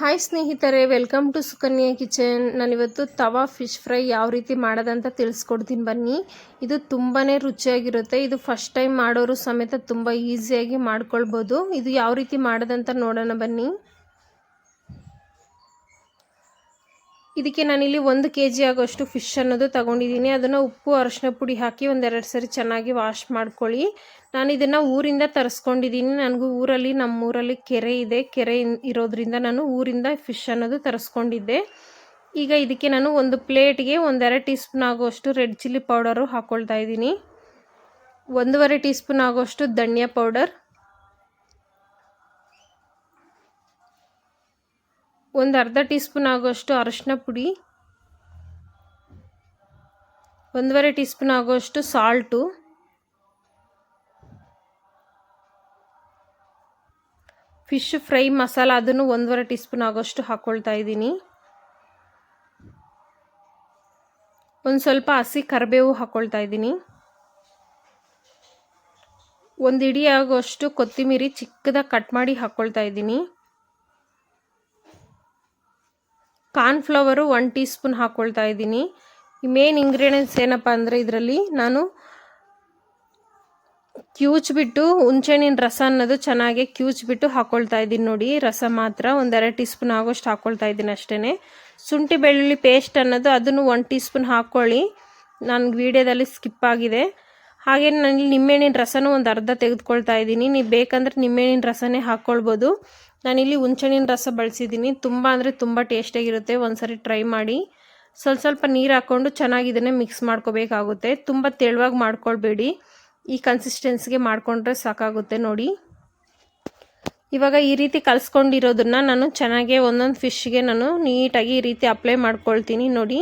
Hi ಸ್ನೇಹಿತರೆ. Welcome to Sukanya kitchen ನಾನಿವತ್ತು ತವಾ fish fry ಯಾವ ರೀತಿ ಮಾಡೋದಂತ ತಿಳಿಸ್ಕೊಡ್ತೀನಿ ಬನ್ನಿ. ಇದು ತುಂಬಾ ರುಚಿಯಾಗಿರುತ್ತೆ. ಇದು ಫಸ್ಟ್ ಟೈಮ್ ಮಾಡೋರು ಸಮೇತ ತುಂಬ ಈಸಿಯಾಗಿ ಮಾಡ್ಕೊಳ್ಬೋದು. ಇದು ಯಾವ ರೀತಿ ಮಾಡೋದಂತ ನೋಡೋಣ ಬನ್ನಿ. ಇದಕ್ಕೆ ನಾನಿಲ್ಲಿ ಒಂದು ಕೆ ಜಿ ಆಗೋಷ್ಟು ಫಿಶ್ ಅನ್ನೋದು ತಗೊಂಡಿದ್ದೀನಿ. ಅದನ್ನು ಉಪ್ಪು, ಅರಶಿನ ಪುಡಿ ಹಾಕಿ ಒಂದೆರಡು ಸರಿ ಚೆನ್ನಾಗಿ ವಾಶ್ ಮಾಡ್ಕೊಳ್ಳಿ. ನಾನು ಇದನ್ನು ಊರಿಂದ ತರಿಸ್ಕೊಂಡಿದ್ದೀನಿ. ನನಗೂ ಊರಲ್ಲಿ, ನಮ್ಮೂರಲ್ಲಿ ಕೆರೆ ಇದೆ. ಕೆರೆ ಇರೋದ್ರಿಂದ ನಾನು ಊರಿಂದ ಫಿಶ್ ಅನ್ನೋದು ತರಿಸ್ಕೊಂಡಿದ್ದೆ. ಈಗ ಇದಕ್ಕೆ ನಾನು ಒಂದು ಪ್ಲೇಟ್ಗೆ ಒಂದೆರಡು ಟೀ ಸ್ಪೂನ್ ಆಗೋಷ್ಟು ರೆಡ್ ಚಿಲ್ಲಿ ಪೌಡರು ಹಾಕ್ಕೊಳ್ತಾ ಇದ್ದೀನಿ. ಒಂದೂವರೆ ಟೀ ಸ್ಪೂನ್ ಆಗೋಷ್ಟು ಧನಿಯಾ ಪೌಡರ್ ಒಂದು ಅರ್ಧ ಟೀ ಸ್ಪೂನ್ ಆಗೋಷ್ಟು ಅರಶಿನ ಪುಡಿ, ಒಂದೂವರೆ ಟೀ ಸ್ಪೂನ್ ಆಗೋಷ್ಟು ಸಾಲ್ಟು, ಫಿಶ್ ಫ್ರೈ ಮಸಾಲ ಅದನ್ನು ಒಂದೂವರೆ ಟೀ ಸ್ಪೂನ್ ಆಗೋಷ್ಟು ಹಾಕ್ಕೊಳ್ತಾ ಇದ್ದೀನಿ. ಒಂದು ಸ್ವಲ್ಪ ಹಸಿ ಕರಿಬೇವು ಹಾಕ್ಕೊಳ್ತಾ ಇದ್ದೀನಿ. ಒಂದು ಇಡೀ ಆಗೋಷ್ಟು ಕೊತ್ತಿಮೀರಿ ಚಿಕ್ಕದಾಗಿ ಕಟ್ ಮಾಡಿ ಹಾಕ್ಕೊಳ್ತಾ ಇದ್ದೀನಿ. ಕಾರ್ನ್ಫ್ಲವರು ಒನ್ ಟೀ ಸ್ಪೂನ್ ಹಾಕ್ಕೊಳ್ತಾ ಇದ್ದೀನಿ. ಈ ಮೇನ್ ಇಂಗ್ರೀಡಿಯೆಂಟ್ಸ್ ಏನಪ್ಪ ಅಂದರೆ ಇದರಲ್ಲಿ ನಾನು ಕ್ಯೂಚ್ಬಿಟ್ಟು ಹುಂಚೆಹಣ್ಣಿನ ರಸ ಅನ್ನೋದು ಚೆನ್ನಾಗಿ ಕ್ಯೂಚ್ಬಿಟ್ಟು ಹಾಕ್ಕೊಳ್ತಾ ಇದ್ದೀನಿ ನೋಡಿ. ರಸ ಮಾತ್ರ ಒಂದೆರಡು ಟೀ ಸ್ಪೂನ್ ಆಗೋಷ್ಟು ಹಾಕ್ಕೊಳ್ತಾ ಇದ್ದೀನಿ ಅಷ್ಟೇ ಶುಂಠಿ ಬೆಳ್ಳುಳ್ಳಿ ಪೇಸ್ಟ್ ಅನ್ನೋದು ಅದನ್ನು ಒನ್ ಟೀ ಸ್ಪೂನ್ ಹಾಕ್ಕೊಳ್ಳಿ ನನಗೆ ವೀಡಿಯೋದಲ್ಲಿ ಸ್ಕಿಪ್ ಆಗಿದೆ. ಹಾಗೆ ನಾನು ನಿಂಬೆಹಣ್ಣಿನ ರಸನೂ ಒಂದು ಅರ್ಧ ತೆಗೆದುಕೊಳ್ತಾ ಇದ್ದೀನಿ. ನೀವು ಬೇಕಂದ್ರೆ ನಿಂಬೆಹಣ್ಣಿನ ರಸನೇ ಹಾಕ್ಕೊಳ್ಬೋದು ನಾನಿಲ್ಲಿ ಹುಂಚೆಹಣ್ಣಿನ ರಸ ಬಳಸಿದ್ದೀನಿ. ತುಂಬ ಅಂದರೆ ತುಂಬ ಟೇಸ್ಟಿಯಾಗಿರುತ್ತೆ ಒಂದ್ಸರಿ ಟ್ರೈ ಮಾಡಿ. ಸ್ವಲ್ಪ ಸ್ವಲ್ಪ ನೀರು ಹಾಕ್ಕೊಂಡು ಚೆನ್ನಾಗಿ ಇದನ್ನೇ ಮಿಕ್ಸ್ ಮಾಡ್ಕೋಬೇಕಾಗುತ್ತೆ. ತುಂಬ ತೆಳುವಾಗಿ ಮಾಡ್ಕೊಳ್ಬೇಡಿ. ಈ ಕನ್ಸಿಸ್ಟೆನ್ಸಿಗೆ ಮಾಡಿಕೊಂಡ್ರೆ ಸಾಕಾಗುತ್ತೆ ನೋಡಿ. ಇವಾಗ ಈ ರೀತಿ ಕಲಿಸ್ಕೊಂಡಿರೋದನ್ನು ನಾನು ಚೆನ್ನಾಗೆ ಒಂದೊಂದು ಫಿಶ್ಗೆ ನಾನು ನೀಟಾಗಿ ಈ ರೀತಿ ಅಪ್ಲೈ ಮಾಡ್ಕೊಳ್ತೀನಿ ನೋಡಿ.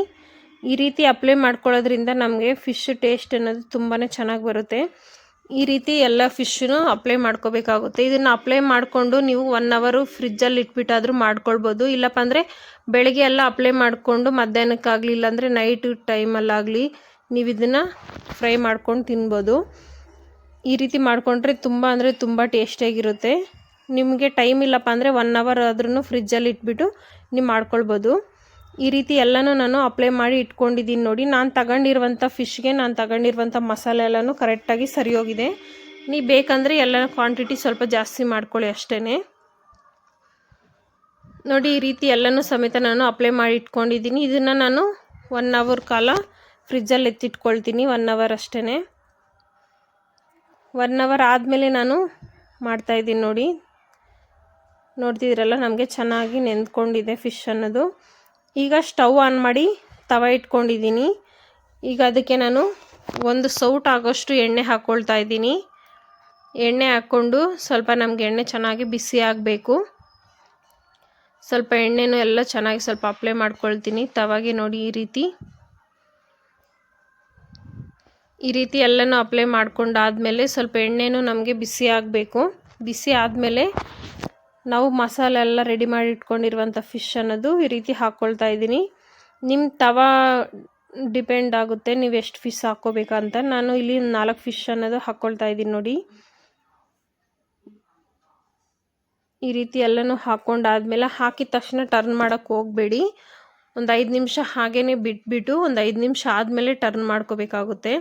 ಈ ರೀತಿ ಅಪ್ಲೈ ಮಾಡ್ಕೊಳ್ಳೋದ್ರಿಂದ ನಮಗೆ ಫಿಶ್ ಟೇಸ್ಟ್ ಅನ್ನೋದು ತುಂಬಾ ಚೆನ್ನಾಗಿ ಬರುತ್ತೆ. ಈ ರೀತಿ ಎಲ್ಲ ಫಿಶ್ನು ಅಪ್ಲೈ ಮಾಡ್ಕೋಬೇಕಾಗುತ್ತೆ. ಇದನ್ನು ಅಪ್ಲೈ ಮಾಡಿಕೊಂಡು ನೀವು ಒನ್ ಅವರು ಫ್ರಿಜ್ಜಲ್ಲಿ ಇಟ್ಬಿಟ್ಟಾದರೂ ಮಾಡ್ಕೊಳ್ಬೋದು. ಇಲ್ಲಪ್ಪ ಅಂದರೆ ಬೆಳಗ್ಗೆ ಎಲ್ಲ ಅಪ್ಲೈ ಮಾಡಿಕೊಂಡು ಮಧ್ಯಾಹ್ನಕ್ಕಾಗಲಿ ಇಲ್ಲಾಂದರೆ ನೈಟ್ ಟೈಮಲ್ಲಾಗಲಿ ನೀವು ಇದನ್ನು ಫ್ರೈ ಮಾಡ್ಕೊಂಡು ತಿನ್ಬೋದು. ಈ ರೀತಿ ಮಾಡಿಕೊಂಡ್ರೆ ತುಂಬ ಅಂದರೆ ತುಂಬ ಟೇಸ್ಟಿಯಾಗಿರುತ್ತೆ ನಿಮಗೆ ಟೈಮ್ ಇಲ್ಲಪ್ಪ ಅಂದರೆ ಒನ್ ಅವರ್ ಆದ್ರೂ ಫ್ರಿಜ್ಜಲ್ಲಿ ಇಟ್ಬಿಟ್ಟು ನೀವು ಮಾಡ್ಕೊಳ್ಬೋದು. ಈ ರೀತಿ ಎಲ್ಲನೂ ನಾನು ಅಪ್ಲೈ ಮಾಡಿ ಇಟ್ಕೊಂಡಿದ್ದೀನಿ ನೋಡಿ. ನಾನು ತಗೊಂಡಿರುವಂಥ ಫಿಶ್ಗೆ ನಾನು ತಗೊಂಡಿರುವಂಥ ಮಸಾಲೆ ಎಲ್ಲನೂ ಕರೆಕ್ಟಾಗಿ ಸರಿ ಹೋಗಿದೆ ನೀವು ಬೇಕಂದರೆ ಎಲ್ಲ ಕ್ವಾಂಟಿಟಿ ಸ್ವಲ್ಪ ಜಾಸ್ತಿ ಮಾಡ್ಕೊಳ್ಳಿ ಅಷ್ಟೇ ನೋಡಿ, ಈ ರೀತಿ ಎಲ್ಲನೂ ಸಮೇತ ನಾನು ಅಪ್ಲೈ ಮಾಡಿ ಇಟ್ಕೊಂಡಿದ್ದೀನಿ. ಇದನ್ನು ನಾನು ಒನ್ ಅವರ್ ಕಾಲ ಫ್ರಿಜ್ಜಲ್ಲಿ ಎತ್ತಿಟ್ಕೊಳ್ತೀನಿ ಒನ್ ಅವರ್ ಅಷ್ಟೇ ಒನ್ ಅವರ್ ಆದಮೇಲೆ ನಾನು ಮಾಡ್ತಾಯಿದ್ದೀನಿ ನೋಡಿ. ನೋಡ್ತಿದ್ರಲ್ಲ ನಮಗೆ ಚೆನ್ನಾಗಿ ನೆಂದ್ಕೊಂಡಿದೆ ಫಿಶ್ ಅನ್ನೋದು. ಈಗ ಸ್ಟವ್ ಆನ್ ಮಾಡಿ ತವ ಇಟ್ಕೊಂಡಿದ್ದೀನಿ. ಈಗ ಅದಕ್ಕೆ ನಾನು ಒಂದು ಸೌಟ್ ಆಗೋಷ್ಟು ಎಣ್ಣೆ ಹಾಕ್ಕೊಳ್ತಾ ಇದ್ದೀನಿ. ಎಣ್ಣೆ ಹಾಕ್ಕೊಂಡು ಸ್ವಲ್ಪ ನಮಗೆ ಎಣ್ಣೆ ಚೆನ್ನಾಗಿ ಬಿಸಿ ಆಗಬೇಕು. ಸ್ವಲ್ಪ ಎಣ್ಣೆನೂ ಎಲ್ಲ ಚೆನ್ನಾಗಿ ಸ್ವಲ್ಪ ಅಪ್ಲೈ ಮಾಡ್ಕೊಳ್ತೀನಿ ತವಾಗೆ ನೋಡಿ ಈ ರೀತಿ. ಈ ರೀತಿ ಎಲ್ಲನೂ ಅಪ್ಲೈ ಮಾಡ್ಕೊಂಡಾದಮೇಲೆ ಸ್ವಲ್ಪ ಎಣ್ಣೆನೂ ನಮಗೆ ಬಿಸಿ ಆಗಬೇಕು. ಬಿಸಿ ಆದಮೇಲೆ ನಾವು ಮಸಾಲೆ ಎಲ್ಲ ರೆಡಿ ಮಾಡಿ ಇಟ್ಕೊಂಡಿರುವಂಥ ಫಿಶ್ ಅನ್ನೋದು ಈ ರೀತಿ ಹಾಕ್ಕೊಳ್ತಾ ಇದ್ದೀನಿ. ನಿಮ್ಮ ತವಾ ಡಿಪೆಂಡ್ ಆಗುತ್ತೆ ನೀವು ಎಷ್ಟು ಫಿಶ್ ಹಾಕ್ಕೋಬೇಕಂತ ನಾನು ಇಲ್ಲಿ ನಾಲ್ಕು ಫಿಶ್ ಅನ್ನೋದು ಹಾಕ್ಕೊಳ್ತಾ ಇದ್ದೀನಿ ನೋಡಿ. ಈ ರೀತಿ ಎಲ್ಲನೂ ಹಾಕ್ಕೊಂಡಾದ್ಮೇಲೆ ಹಾಕಿದ ತಕ್ಷಣ ಟರ್ನ್ ಮಾಡೋಕ್ಕೆ ಹೋಗಬೇಡಿ. ಒಂದು ಐದು ನಿಮಿಷ ಹಾಗೇ ಬಿಟ್ಬಿಟ್ಟು ಒಂದು ಐದು ನಿಮಿಷ ಆದಮೇಲೆ ಟರ್ನ್ ಮಾಡ್ಕೋಬೇಕಾಗುತ್ತೆ.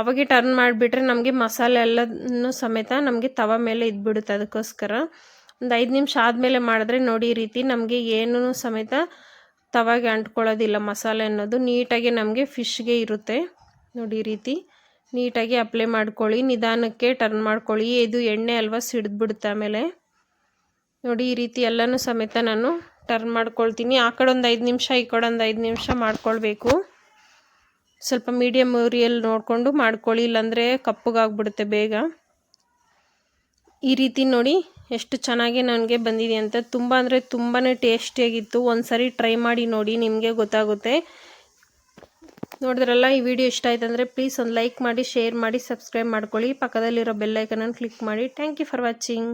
ಅವಾಗೆ ಟರ್ನ್ ಮಾಡಿಬಿಟ್ರೆ ನಮಗೆ ಮಸಾಲೆ ಎಲ್ಲನೂ ಸಮೇತ ನಮಗೆ ತವ ಮೇಲೆ ಇದ್ಬಿಡುತ್ತೆ ಅದಕ್ಕೋಸ್ಕರ. ಒಂದು ಐದು ನಿಮಿಷ ಆದಮೇಲೆ ಮಾಡಿದ್ರೆ ನೋಡಿ ಈ ರೀತಿ ನಮಗೆ ಏನೂ ಸಮೇತ ತವಾಗೆ ಅಂಟ್ಕೊಳ್ಳೋದಿಲ್ಲ ಮಸಾಲೆ ಅನ್ನೋದು. ನೀಟಾಗಿ ನಮಗೆ ಫಿಶ್ಗೆ ಇರುತ್ತೆ. ನೋಡಿ ಈ ರೀತಿ ನೀಟಾಗಿ ಅಪ್ಲೈ ಮಾಡ್ಕೊಳ್ಳಿ. ನಿಧಾನಕ್ಕೆ ಟರ್ನ್ ಮಾಡ್ಕೊಳ್ಳಿ. ಇದು ಎಣ್ಣೆ ಅಲ್ವಾ ಸಿಡಿದ್ಬಿಡುತ್ತೆ ಆಮೇಲೆ. ನೋಡಿ ಈ ರೀತಿ ಎಲ್ಲನೂ ಸಮೇತ ನಾನು ಟರ್ನ್ ಮಾಡ್ಕೊಳ್ತೀನಿ. ಆ ಕಡೆ ಒಂದು ಐದು ನಿಮಿಷ, ಈ ಕಡೆ ಒಂದು ಐದು ನಿಮಿಷ ಮಾಡ್ಕೊಳ್ಬೇಕು. ಸ್ವಲ್ಪ ಮೀಡಿಯಮ್ ಉರಿಯಲ್ಲಿ ನೋಡಿಕೊಂಡು ಮಾಡ್ಕೊಳ್ಳಿ. ಇಲ್ಲಾಂದರೆ ಕಪ್ಪಗಾಗ್ಬಿಡುತ್ತೆ ಬೇಗ. ಈ ರೀತಿ ನೋಡಿ ಎಷ್ಟು ಚೆನ್ನಾಗಿ ನನಗೆ ಬಂದಿದೆ ಅಂತ ತುಂಬ ಅಂದರೆ ತುಂಬಾ ಟೇಸ್ಟಿಯಾಗಿತ್ತು. ಒಂದು ಸರಿ ಟ್ರೈ ಮಾಡಿ ನೋಡಿ ನಿಮಗೆ ಗೊತ್ತಾಗುತ್ತೆ. ನೋಡಿದ್ರಲ್ಲ, ಈ ವಿಡಿಯೋ ಇಷ್ಟ ಆಯ್ತು ಅಂದರೆ ಪ್ಲೀಸ್ ಒಂದು ಲೈಕ್ ಮಾಡಿ ಶೇರ್ ಮಾಡಿ ಸಬ್ಸ್ಕ್ರೈಬ್ ಮಾಡ್ಕೊಳ್ಳಿ. ಪಕ್ಕದಲ್ಲಿರೋ ಬೆಲ್ಲೈಕನನ್ನು ಕ್ಲಿಕ್ ಮಾಡಿ. Thank you for watching